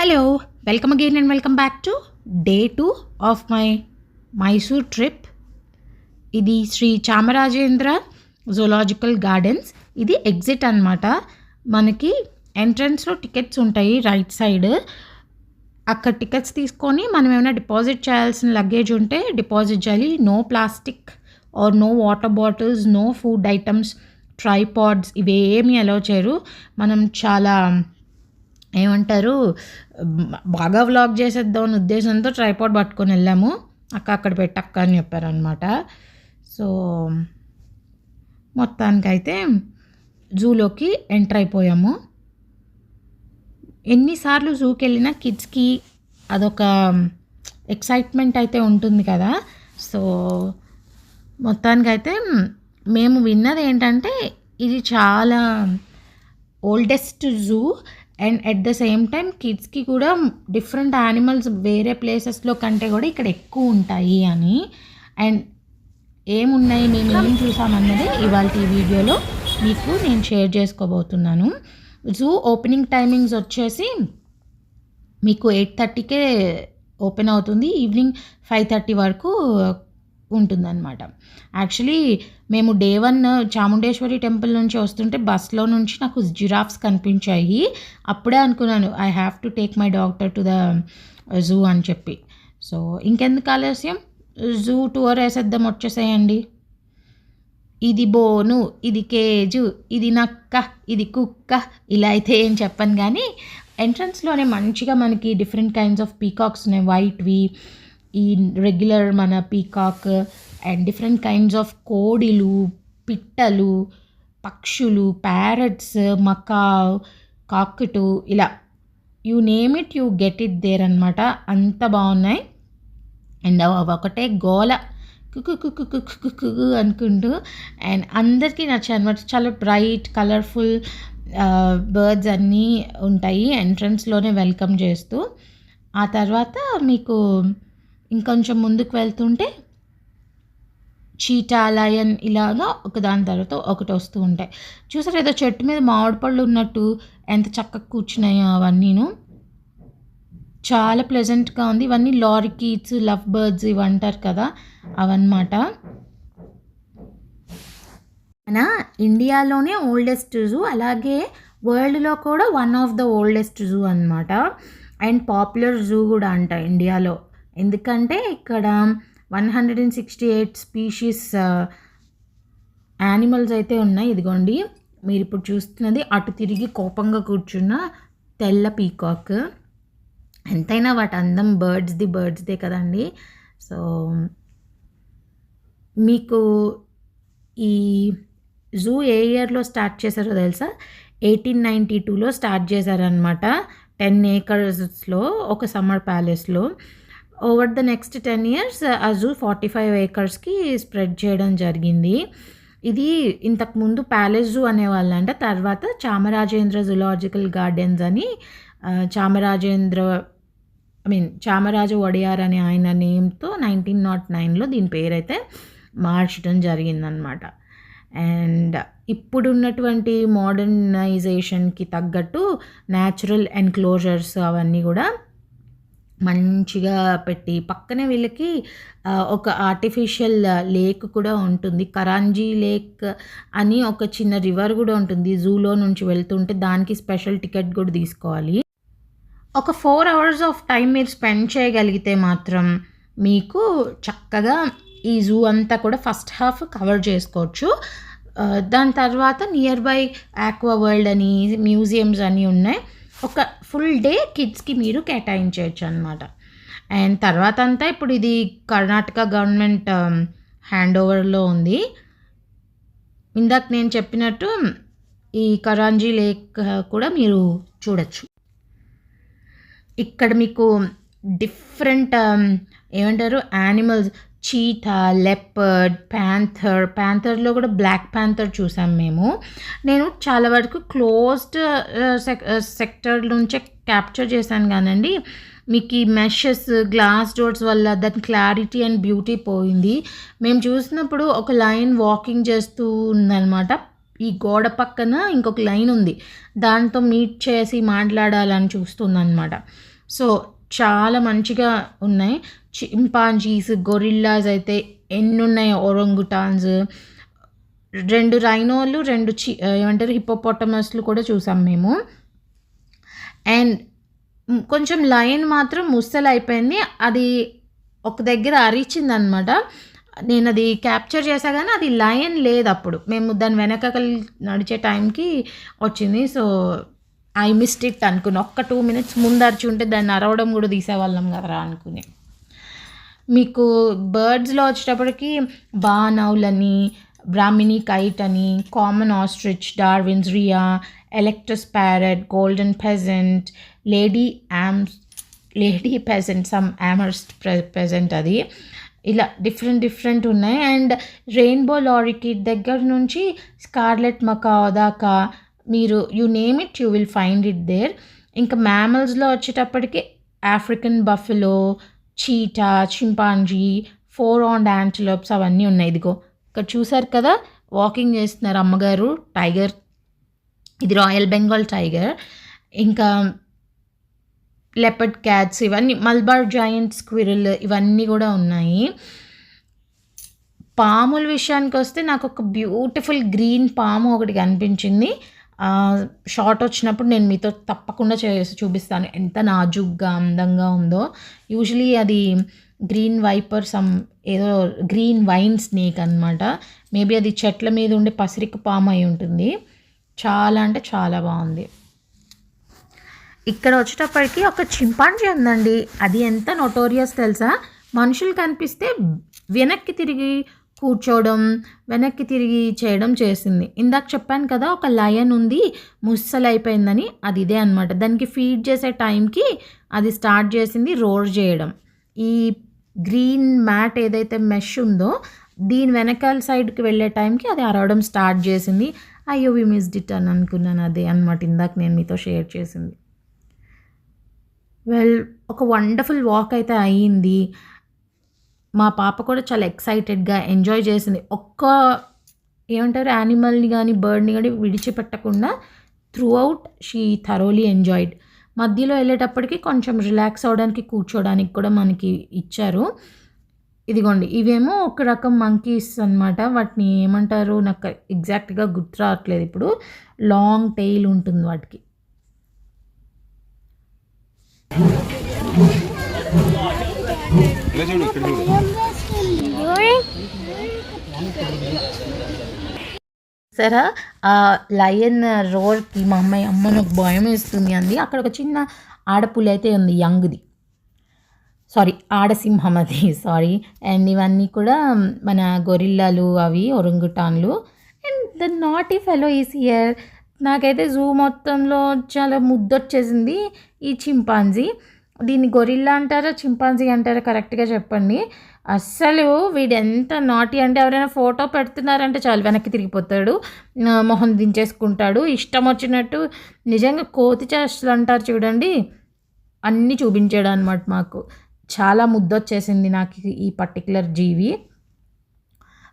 Hello welcome again and welcome back to day two of my Mysore trip ఇది Shri Chamarajendra zoological gardens ఇది exit అనమాట మనకి ఎంట్రన్స్లో tickets ఉంటాయి రైట్ సైడ్ అక్కడ టికెట్స్ తీసుకొని మనం ఏమైనా డిపాజిట్ చేయాల్సిన లగేజ్ ఉంటే డిపాజిట్ చేయాలి. No plastic or no water bottles no food items tripods ఇవేమీ అలౌ చేయరు. మనం చాలా ఏమంటారు బాగా వ్లాగ్ చేసేద్దాం అనే ఉద్దేశంతో ట్రైపాడ్ పట్టుకొని వెళ్ళాము. అక్క అక్కడ పెట్టక్క అని చెప్పారనమాట సో మొత్తానికైతే జూలోకి ఎంటర్ అయిపోయాము. ఎన్నిసార్లు జూకి వెళ్ళినా కిడ్స్కి అదొక ఎక్సైట్మెంట్ అయితే ఉంటుంది కదా. సో మొత్తానికైతే మేము విన్నది ఏంటంటే ఇది చాలా oldest zoo and at the same time కిడ్స్కి కూడా డిఫరెంట్ యానిమల్స్ వేరే ప్లేసెస్లో కంటే కూడా ఇక్కడ ఎక్కువ ఉంటాయి అని. అండ్ ఏమున్నాయి మేము ఏం చూసామన్నది ఇవాళ ఈ వీడియోలో మీకు నేను షేర్ చేసుకోబోతున్నాను. జూ ఓపెనింగ్ టైమింగ్స్ వచ్చేసి మీకు ఎయిట్ థర్టీకే ఓపెన్ అవుతుంది. ఈవినింగ్ ఫైవ్ థర్టీ వరకు ఉంటుందన్నమాట. యాక్చువల్లీ మేము డే వన్ చాముండేశ్వరి టెంపుల్ నుంచి వస్తుంటే బస్లో నుంచి నాకు జిరాఫ్స్ కనిపించాయి. అప్పుడే అనుకున్నాను I have to take my doctor to the zoo అని చెప్పి. సో ఇంకెందుకు ఆలస్యం? జూ టూర్ వేసేద్దాం వచ్చేసేయండి. ఇది బోను ఇది కేజు ఇది నక్క ఇది కుక్క ఇలా అయితే ఏం చెప్పను కానీ ఎంట్రన్స్లోనే మంచిగా మనకి డిఫరెంట్ కైండ్స్ ఆఫ్ పీకాక్స్ ఉన్నాయి. వైట్వి ఈ రెగ్యులర్ మన peacock and different kinds of కోడిలు పిట్టలు పక్షులు ప్యారట్స్ మకావ్ కాకుటు ఇలా. You name it you get it there అనమాట అంత బాగున్నాయి. అండ్ ఒకటే గోల. కుకు కుకు కుకు కుకు అనుకుంటూ. అండ్ అందరికీ నచ్చాయి అనమాట చాలా బ్రైట్ కలర్ఫుల్ బర్డ్స్ అన్నీ ఉంటాయి. ఎంట్రన్స్లోనే వెల్కమ్ చేస్తూ. ఆ తర్వాత మీకు ఇంకొంచెం ముందుకు వెళ్తుంటే చీటా లయన్ ఇలాగా ఒక దాని తర్వాత ఒకటి వస్తూ ఉంటాయి. చూసారు ఏదో చెట్టు మీద మామిడి పళ్ళు ఉన్నట్టు ఎంత చక్కగా కూర్చున్నాయో అవన్నీను. చాలా ప్లెజెంట్గా ఉంది. ఇవన్నీ లారికీట్స్ లవ్ బర్డ్స్ ఇవి అంటారు కదా అవన్నమాట. మన ఇండియాలోనే ఓల్డెస్ట్ జూ అలాగే వరల్డ్లో కూడా one of the oldest zoo అనమాట అండ్ పాపులర్ జూ కూడా అంట ఇండియాలో. ఎందుకంటే ఇక్కడ one hundred and sixty eight species animals అయితే ఉన్నాయి. ఇదిగోండి మీరు ఇప్పుడు చూస్తున్నది అటు తిరిగి కోపంగా కూర్చున్న తెల్ల పీకాక్. ఎంతైనా వాటి అందం బర్డ్స్ది బర్డ్స్దే కదండి. సో మీకు ఈ జూ ఏ ఇయర్లో స్టార్ట్ చేశారో తెలుసా? ఎయిటీన్ నైంటీ టూలో స్టార్ట్ చేశారనమాట టెన్ ఏకర్స్లో ఒక సమ్మర్ ప్యాలెస్లో. Over the next ten years a zoo forty five ఏకర్స్కి spread చేయడం జరిగింది. ఇది ఇంతకుముందు ప్యాలెస్ జూ అనేవాళ్ళంట తర్వాత చామరాజేంద్ర జులాజికల్ గార్డెన్స్ అని చామరాజేంద్ర ఐ మీన్ చామరాజు వడియార్ అనే ఆయన నేమ్తో నైన్టీన్ నాట్ నైన్లో దీని పేరైతే మార్చడం జరిగిందనమాట అండ్ ఇప్పుడున్నటువంటి మోడర్నైజేషన్కి తగ్గట్టు న్యాచురల్ ఎన్క్లోజర్స్ అవన్నీ కూడా మంచిగా పెట్టి పక్కనే వీళ్ళకి ఒక ఆర్టిఫిషియల్ లేక్ కూడా ఉంటుంది. కరాంజీ లేక్ అని ఒక చిన్న రివర్ కూడా ఉంటుంది. జూలో నుంచి వెళ్తుంటే దానికి స్పెషల్ టికెట్ కూడా తీసుకోవాలి. ఒక ఫోర్ అవర్స్ ఆఫ్ టైం మీరు స్పెండ్ చేయగలిగితే మాత్రం మీకు చక్కగా ఈ జూ అంతా కూడా ఫస్ట్ హాఫ్ కవర్ చేసుకోవచ్చు. దాని తర్వాత నియర్ బై ఆక్వా వరల్డ్ అని మ్యూజియంస్ అని ఉన్నాయి. ఒక ఫుల్ డే కిడ్స్కి మీరు కేటాయించవచ్చు అనమాట అండ్ తర్వాత అంతా ఇప్పుడు ఇది కర్ణాటక గవర్నమెంట్ um, హ్యాండ్ ఓవర్లో ఉంది. ఇందాక నేను చెప్పినట్టు um, ఈ కరాంజీ లేక్ uh, కూడా మీరు చూడొచ్చు. ఇక్కడ మీకు డిఫరెంట్ um, ఏమంటారు యానిమల్స్ చీటా లెపర్డ్ ప్యాంథర్ ప్యాంథర్లో కూడా బ్లాక్ ప్యాంథర్ చూసాం మేము. నేను చాలా వరకు క్లోజ్డ్ సెక్ సెక్టర్ నుంచే క్యాప్చర్ చేశాను కానండి. మీకు ఈ మెషెస్ గ్లాస్ డోర్స్ వల్ల దాని క్లారిటీ అండ్ బ్యూటీ పోయింది. మేము చూసినప్పుడు ఒక లైన్ వాకింగ్ చేస్తూ ఉందన్నమాట. ఈ గోడ పక్కన ఇంకొక లైన్ ఉంది. దాంతో మీట్ చేసి మాట్లాడాలని చూస్తుందన్నమాట. సో చాలా మంచిగా ఉన్నాయి. చింపాంజీస్ గొరిల్లాస్ అయితే ఎన్నున్నాయో ఒరంగుటాన్స్. రెండు రైనోలు రెండు చి ఏమంటారు హిప్పోపోటమస్లు కూడా చూసాం మేము. అండ్ కొంచెం లైన్ మాత్రం ముస్తలు అయిపోయింది అది ఒక దగ్గర అరిచింది అనమాట నేను అది క్యాప్చర్ చేసా కానీ అది లయన్ లేదు అప్పుడు. మేము దాని వెనక నడిచే టైంకి వచ్చింది. సో ఐ మిస్డ్ ఇట్ అనుకుని ఒక్క టూ మినిట్స్ ముందు అరిచి ఉంటే దాన్ని అరవడం కూడా తీసేవాళ్ళం కదరా అనుకుని. మీకు బర్డ్స్లో వచ్చేటప్పటికి బానౌలని బ్రాహ్మిణి కైట్ అని common ostrich Darwin's rhea eclectus parrot golden pheasant lady amps lady pheasant some Amherst's pheasant అది. ఇలా డిఫరెంట్ డిఫరెంట్ ఉన్నాయి. అండ్ రెయిన్బో లారికిడ్ దగ్గర నుంచి స్కార్లెట్ మకా దాకా మీరు you name it you will find it there ఇంకా మ్యామల్స్లో వచ్చేటప్పటికి African buffalo cheetah chimpanzee four on antelopes అవన్నీ ఉన్నాయి. ఇదిగో ఇక్కడ చూసారు కదా వాకింగ్ చేస్తున్నారు అమ్మగారు టైగర్ ఇది రాయల్ బెంగాల్ టైగర్ ఇంకా లెపర్డ్ క్యాట్స్ ఇవన్నీ మల్బార్ జాయింట్ స్క్విరల్ ఇవన్నీ కూడా ఉన్నాయి. పాముల విషయానికి వస్తే నాకు ఒక బ్యూటిఫుల్ గ్రీన్ పాము ఒకటి కనిపించింది. షార్ట్ వచ్చినప్పుడు నేను మీతో తప్పకుండా చేసి చూపిస్తాను. ఎంత నాజుగ్గా అందంగా ఉందో. యూజువలీ అది గ్రీన్ వైపర్ సమ్ ఏదో గ్రీన్ వైన్ స్నేక్ అనమాట మేబీ అది చెట్ల మీద ఉండే పసిరిక పాము అయి ఉంటుంది. చాలా అంటే చాలా బాగుంది. ఇక్కడ వచ్చేటప్పటికి ఒక చింపాంజీ ఉందండి. అది ఎంత నొటోరియస్ తెలుసా? మనుషులు కనిపిస్తే వెనక్కి తిరిగి కూర్చోవడం వెనక్కి తిరిగి చేయడం చేసింది. ఇందాక చెప్పాను కదా ఒక లయన్ ఉంది ముస్సలైపోయిందని అది ఇదే అనమాట దానికి ఫీడ్ చేసే టైంకి అది స్టార్ట్ చేసింది రోడ్ చేయడం. ఈ గ్రీన్ మ్యాట్ ఏదైతే మెష్ ఉందో దీని వెనకాల సైడ్కి వెళ్ళే టైంకి అది అరవడం స్టార్ట్ చేసింది. అయ్యో వి మిస్డ్ ఇట్ అని అనుకున్నాను అదే అనమాట ఇందాక నేను మీతో షేర్ చేసింది. వెల్ ఒక వండర్ఫుల్ వాక్ అయితే అయ్యింది మా పాప కూడా చాలా ఎక్సైటెడ్గా ఎంజాయ్ చేసింది. ఒక్క ఏమంటారు యానిమల్ని కానీ బర్డ్ని కానీ విడిచిపెట్టకుండా throughout she thoroughly enjoyed. మధ్యలో వెళ్ళేటప్పటికి కొంచెం రిలాక్స్ అవడానికి కూర్చోడానికి కూడా మనకి ఇచ్చారు. ఇదిగోండి ఇవేమో ఒక రకం మంకీస్ అనమాట వాటిని ఏమంటారు నాకు ఎగ్జాక్ట్గా గుర్తు రావట్లేదు ఇప్పుడు. లాంగ్ టెయిల్ ఉంటుంది వాటికి. సరే ఆ లయన్ రోడ్కి మా అమ్మాయి అమ్మ నాకు భయం వేస్తుంది అంది. అక్కడ ఒక చిన్న ఆడపులి అయితే ఉంది యంగ్ది. సారీ ఆడసింహం అది సారీ అండ్ ఇవన్నీ కూడా మన గొరిల్లాలు అవి ఒరంగుటాన్లు. అండ్ ద నాట్ ఈ ఫెలో ఈస్ ఇయర్ నాకైతే జూ మొత్తంలో చాలా ముద్దొచ్చేసింది ఈ చింపాంజీ. దీన్ని గొరిల్లా అంటారా చింపాంజీ అంటారా కరెక్ట్గా చెప్పండి. అస్సలు వీడు ఎంత నాటి అంటే ఎవరైనా ఫోటో పెడుతున్నారంటే చాలు వెనక్కి తిరిగిపోతాడు మొహం దించేసుకుంటాడు. ఇష్టం వచ్చినట్టు నిజంగా కోతి చేష్టలు అంటారు చూడండి. అన్నీ చూపించాడు అనమాట మాకు. చాలా ముద్దొచ్చేసింది నాకు ఈ పర్టికులర్ జీవి.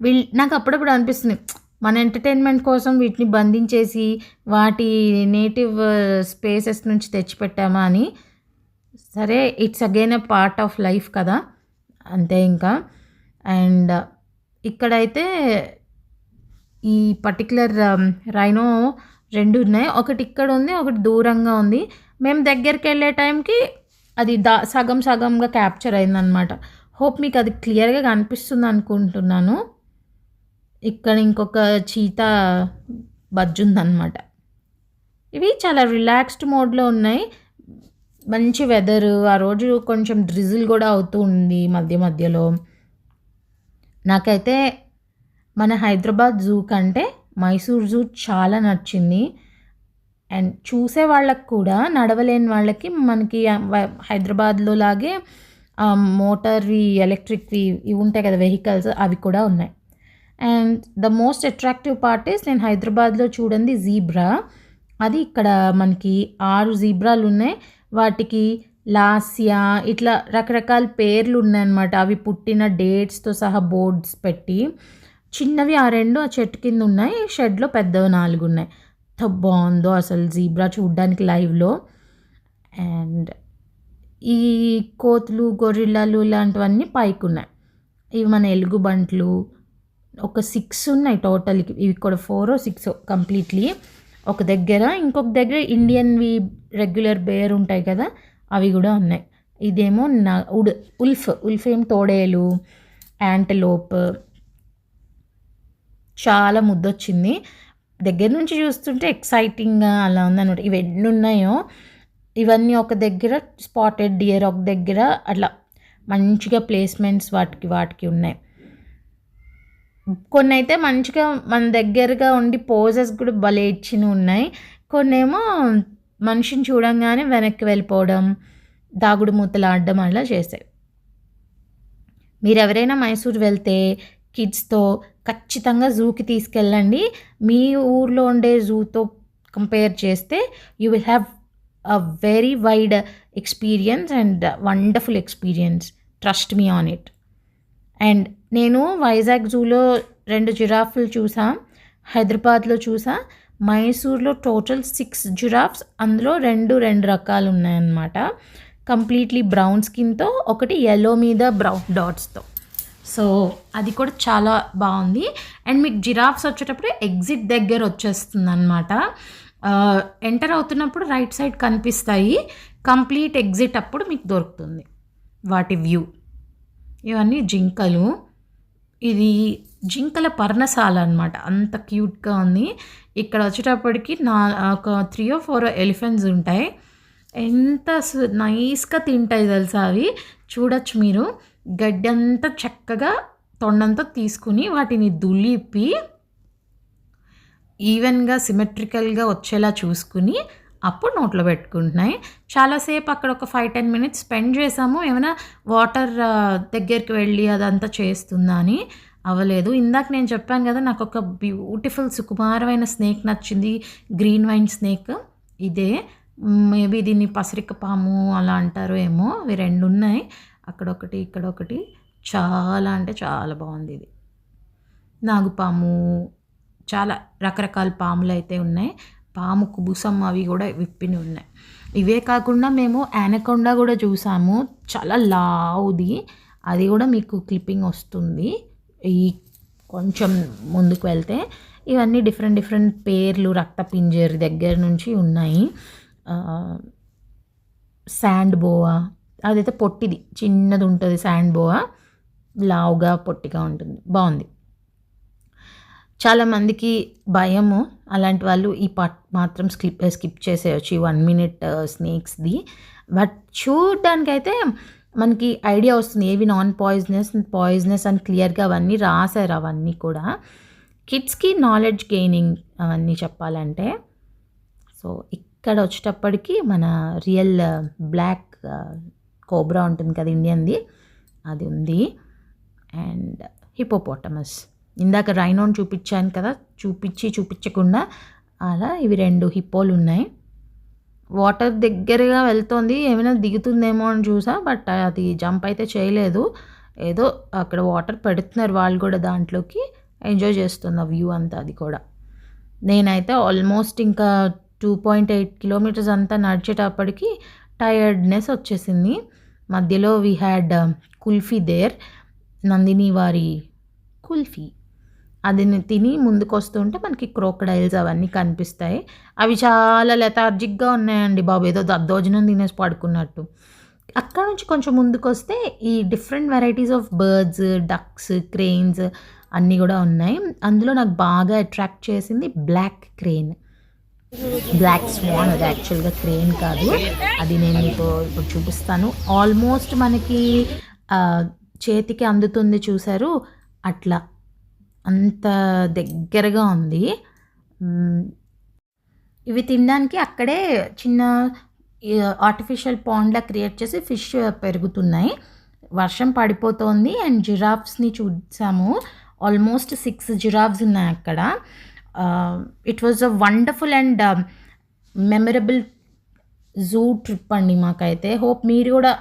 వీళ్ళు నాకు అప్పుడప్పుడు అనిపిస్తుంది మన ఎంటర్టైన్మెంట్ కోసం వీటిని బంధించేసి వాటి నేటివ్ స్పేసెస్ uh, నుంచి తెచ్చిపెట్టామా అని. సరే it's again a part of life కదా. అంతే ఇంకా. అండ్ uh, ఇక్కడైతే ఈ పర్టికులర్ రైనో um, రెండు ఉన్నాయి. ఒకటి ఇక్కడ ఉంది ఒకటి దూరంగా ఉంది. మేము దగ్గరికి వెళ్ళే టైంకి అది దా సగం సగంగా క్యాప్చర్ అయిందనమాట హోప్ మీకు అది క్లియర్గా కనిపిస్తుంది అనుకుంటున్నాను. ఇక్కడ ఇంకొక చీత బజ్జుందనమాట ఇవి చాలా రిలాక్స్డ్ మోడ్లో ఉన్నాయి. మంచి వెదర్ ఆ రోజు కొంచెం డ్రిజిల్ కూడా అవుతూ ఉంది మధ్య మధ్యలో. నాకైతే మన హైదరాబాద్ జూ కంటే మైసూర్ జూ చాలా నచ్చింది. అండ్ చూసే వాళ్ళకి కూడా నడవలేని వాళ్ళకి మనకి హైదరాబాద్లో లాగే మోటార్వి ఎలక్ట్రిక్వి ఇవి ఉంటాయి కదా వెహికల్స్ అవి కూడా ఉన్నాయి. And the most attractive part is నేను హైదరాబాద్లో చూడండి జీబ్రా. అది ఇక్కడ మనకి ఆరు జీబ్రాలు ఉన్నాయి. వాటికి లాస్యా ఇట్లా రకరకాల పేర్లు ఉన్నాయన్నమాట అవి పుట్టిన డేట్స్తో సహా బోర్డ్స్ పెట్టి. చిన్నవి ఆ రెండు ఆ చెట్టు కింద ఉన్నాయి షెడ్లో పెద్దవి నాలుగు ఉన్నాయి ఎంత బాగుందో అసలు జీబ్రా చూడ్డానికి లైవ్లో. అండ్ ఈ కోతులు గొరిల్లాలు ఇలాంటివన్నీ పైకి ఉన్నాయి ఇవి మన ఎలుగు బంట్లు. ఒక సిక్స్ ఉన్నాయి టోటల్కి. ఇవి కూడా ఫోర్ సిక్స్ కంప్లీట్లీ. ఒక దగ్గర ఇంకొక దగ్గర ఇండియన్వి రెగ్యులర్ బేర్ ఉంటాయి కదా అవి కూడా ఉన్నాయి. ఇదేమో నా ఉడ్ ఉల్ఫ్ ఉల్ఫ్ ఏం తోడేలు యాంటలోప్ చాలా ముద్దొచ్చింది. దగ్గర నుంచి చూస్తుంటే ఎక్సైటింగ్గా అలా ఉందన్నమాట. ఇవి ఎన్ని ఉన్నాయో ఇవన్నీ ఒక దగ్గర స్పాటెడ్ డియర్ ఒక దగ్గర అట్లా మంచిగా ప్లేస్మెంట్స్ వాటికి వాటికి ఉన్నాయి. కొన్ని అయితే మంచిగా మన దగ్గరగా ఉండి పోజెస్ కూడా భలే ఇచ్చిన ఉన్నాయి. కొన్ని ఏమో మనిషిని చూడంగానే వెనక్కి వెళ్ళిపోవడం దాగుడు మూతలు ఆడడం అలా చేసాయి మీరు ఎవరైనా మైసూర్ వెళ్తే కిడ్స్తో ఖచ్చితంగా జూకి తీసుకెళ్ళండి. మీ ఊర్లో ఉండే జూతో కంపేర్ చేస్తే you will have a very wide experience and wonderful experience trust me on it and నేను వైజాగ్ జూలో రెండు జిరాఫ్లు చూసా హైదరాబాద్లో చూసా. మైసూర్లో టోటల్ సిక్స్ జిరాఫ్స్ అందులో రెండు రెండు రకాలు ఉన్నాయన్నమాట. కంప్లీట్లీ బ్రౌన్ స్కిన్తో ఒకటి ఎల్లో మీద బ్రౌన్ డాట్స్తో. సో అది కూడా చాలా బాగుంది. అండ్ మీకు జిరాఫ్స్ వచ్చేటప్పుడు ఎగ్జిట్ దగ్గర వచ్చేస్తుంది అనమాట ఎంటర్ అవుతున్నప్పుడు రైట్ సైడ్ కనిపిస్తాయి. కంప్లీట్ ఎగ్జిట్ అప్పుడు మీకు దొరుకుతుంది. వాటి వ్యూ. ఇవన్నీ జింకలు. ఇది జింకల పర్ణశాల అనమాట అంత క్యూట్గా ఉంది. ఇక్కడ వచ్చేటప్పటికి నా ఒక త్రీ ఓ ఫోర్ ఎలిఫెంట్స్ ఉంటాయి. ఎంత నైస్గా తింటాయి తెలుసా అవి. చూడొచ్చు మీరు. గడ్డి అంతా చక్కగా తొండంతా తీసుకుని వాటిని దులిపి ఈవెన్గా సిమెట్రికల్గా వచ్చేలా చూసుకుని అప్పుడు నోట్లో పెట్టుకుంటున్నాయి. చాలాసేపు అక్కడ ఒక ఫైవ్ టెన్ మినిట్స్ స్పెండ్ చేసాము ఏమైనా వాటర్ దగ్గరికి వెళ్ళి అదంతా చేస్తుందా అని అవ్వలేదు ఇందాక నేను చెప్పాను కదా నాకు ఒక బ్యూటిఫుల్ సుకుమారమైన స్నేక్ నచ్చింది. గ్రీన్ వైన్ స్నేక్ ఇదే. మేబీ దీన్ని పసరిక పాము అలా అంటారు ఏమో. అవి రెండు ఉన్నాయి. అక్కడొకటి ఇక్కడ ఒకటి చాలా అంటే చాలా బాగుంది ఇది. నాగుపాము చాలా రకరకాల పాములు అయితే ఉన్నాయి. పాము కుబుసం అవి కూడా విప్పిని ఉన్నాయి. ఇవే కాకుండా మేము యానకొండ కూడా చూసాము. చాలా లావుది. అది కూడా మీకు క్లిప్పింగ్ వస్తుంది. ఈ కొంచెం ముందుకు వెళ్తే ఇవన్నీ డిఫరెంట్ డిఫరెంట్ పేర్లు రక్త పింజర్ దగ్గర నుంచి ఉన్నాయి. Sand boa. అదైతే పొట్టిది. చిన్నది ఉంటుంది శాండ్ బోవా. లావుగా పొట్టిగా ఉంటుంది. బాగుంది. చాలామందికి భయము. అలాంటి వాళ్ళు ఈ పార్ట్ మాత్రం స్కిప్ స్కిప్ చేసేయచ్చు. ఈ వన్ మినిట్ uh, స్నేక్స్ది. బట్ చూడడానికైతే మనకి ఐడియా వస్తుంది. ఏవి నాన్ పాయిజనస్ పాయిజనస్ అని క్లియర్గా అవన్నీ రాశారు అవన్నీ కూడా. కిడ్స్కి నాలెడ్జ్ గెయినింగ్ అవన్నీ చెప్పాలంటే. సో ఇక్కడ వచ్చేటప్పటికి మన real uh, black uh, cobra ఉంటుంది కదా ఇండియన్ది. అది ఉంది. అండ్ హిపోపోటమస్ ఇందాక రైనోన్ చూపించాను కదా చూపించి చూపించకుండా అలా ఇవి రెండు హిప్పోలు ఉన్నాయి. వాటర్ దగ్గరగా వెళ్తోంది ఏమైనా దిగుతుందేమో అని చూసా బట్ అది జంప్ అయితే చేయలేదు. ఏదో అక్కడ వాటర్ పెడుతున్నారు వాళ్ళు కూడా దాంట్లోకి ఎంజాయ్ చేస్తున్న వ్యూ అంతా అది కూడా. నేనైతే ఆల్మోస్ట్ ఇంకా టూ పాయింట్ ఎయిట్ కిలోమీటర్స్ అంతా నడిచేటప్పటికి టయర్డ్నెస్ వచ్చేసింది. మధ్యలో we had kulfi there Nandini వారి కుల్ఫీ అది తిని ముందుకు వస్తుంటే మనకి క్రోకడైల్స్ అవన్నీ కనిపిస్తాయి. అవి చాలా లెథార్జిక్గా ఉన్నాయండి బాబు. ఏదో దద్దోజనం తినేసి పడుకున్నట్టు. అక్కడ నుంచి కొంచెం ముందుకు వస్తే ఈ different varieties of birds ducks cranes అన్నీ కూడా ఉన్నాయి. అందులో నాకు బాగా అట్రాక్ట్ చేసింది బ్లాక్ క్రెయిన్ బ్లాక్ స్వాన్ అది యాక్చువల్గా క్రెయిన్ కాదు. అది నేను మీకు ఇప్పుడు చూపిస్తాను. ఆల్మోస్ట్ మనకి చేతికి అందుతుంది చూసారు అట్లా. అంత దగ్గరగా ఉంది. ఇవి తినడానికి అక్కడే చిన్న ఆర్టిఫిషియల్ పాండ్లా క్రియేట్ చేసి ఫిష్ పెరుగుతున్నాయి. వర్షం పడిపోతోంది అండ్ జిరాఫ్స్ని చూసాము. ఆల్మోస్ట్ సిక్స్ జిరాఫ్స్ ఉన్నాయి అక్కడ. It was a wonderful and memorable zoo trip అండి మాకైతే. హోప్ మీరు కూడా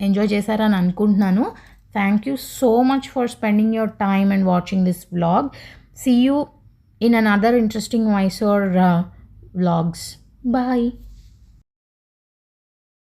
ఎంజాయ్ చేశారని అనుకుంటున్నాను. Thank you so much for spending your time and watching this vlog. See you in another interesting Mysore uh, vlogs. Bye.